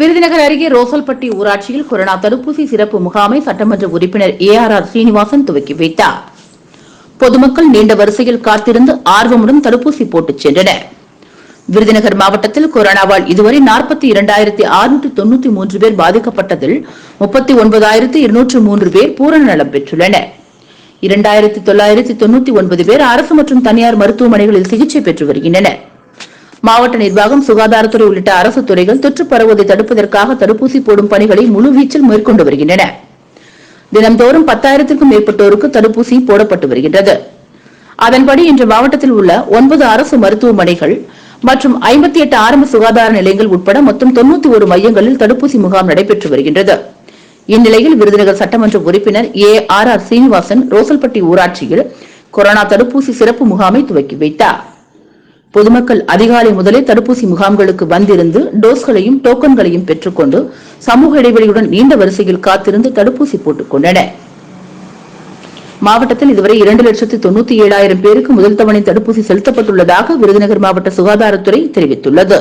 விருதுநகர் அருகே ரோசல்பட்டி ஊராட்சியில் கொரோனா தடுப்பூசி சிறப்பு முகாமை சட்டமன்ற உறுப்பினர் ஏ ஆர் ஆர் சீனிவாசன் துவக்கி வைத்தார். பொதுமக்கள் நீண்ட வரிசையில் காத்திருந்து ஆர்வமுடன் தடுப்பூசி போட்டுச் சென்றனர். விருதுநகர் மாவட்டத்தில் கொரோனாவால் இதுவரை நாற்பத்தி இரண்டாயிரத்தி அறுநூற்று தொன்னூத்தி மூன்று பேர் பாதிக்கப்பட்டதில் முப்பத்தி ஒன்பதாயிரத்து இருநூற்று மூன்று பேர் பூரண நலம் பெற்றுள்ளனர். இரண்டாயிரத்தி தொள்ளாயிரத்தி தொன்னூத்தி ஒன்பது பேர் அரசு மற்றும் தனியார் மருத்துவமனைகளில் சிகிச்சை பெற்று வருகின்றனர். மாவட்ட நிர்வாகம் சுகாதாரத்துறை உள்ளிட்ட அரசு துறைகள் தொற்று பரவுவதை தடுப்பதற்காக தடுப்பூசி போடும் பணிகளை முழுவீச்சில் மேற்கொண்டு வருகின்றன. தினம்தோறும் பத்தாயிரத்திற்கும் மேற்பட்டோருக்கு தடுப்பூசி போடப்பட்டு வருகின்றது. அதன்படி இன்று மாவட்டத்தில் உள்ள ஒன்பது அரசு மருத்துவமனைகள் மற்றும் ஐம்பத்தி எட்டு ஆரம்ப சுகாதார நிலையங்கள் உட்பட மொத்தம் தொண்ணூத்தி ஒரு மையங்களில் தடுப்பூசி முகாம் நடைபெற்று வருகின்றது. இந்நிலையில் விருதுநகர் சட்டமன்ற உறுப்பினர் A. R. R. Seenivasan Rosalpatti ஊராட்சியில் கொரோனா தடுப்பூசி சிறப்பு முகாமை துவக்கி வைத்தார். பொதுமக்கள் அதிகாலை முதலே தடுப்பூசி முகாம்களுக்கு வந்திருந்து டோஸ்களையும் டோக்கன்களையும் பெற்றுக்கொண்டு சமூக இடைவெளியுடன் நீண்ட வரிசையில் காத்திருந்து தடுப்பூசி போட்டுக் கொண்டனர் மாவட்டத்தில் இதுவரை இரண்டு லட்சத்து தொண்ணூத்தி ஏழாயிரம் பேருக்கு முதல் தவணை தடுப்பூசி செலுத்தப்பட்டுள்ளதாக விருதுநகர் மாவட்ட சுகாதாரத்துறை தெரிவித்துள்ளது.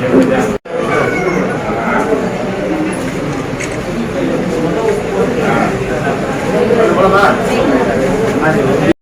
చూడండి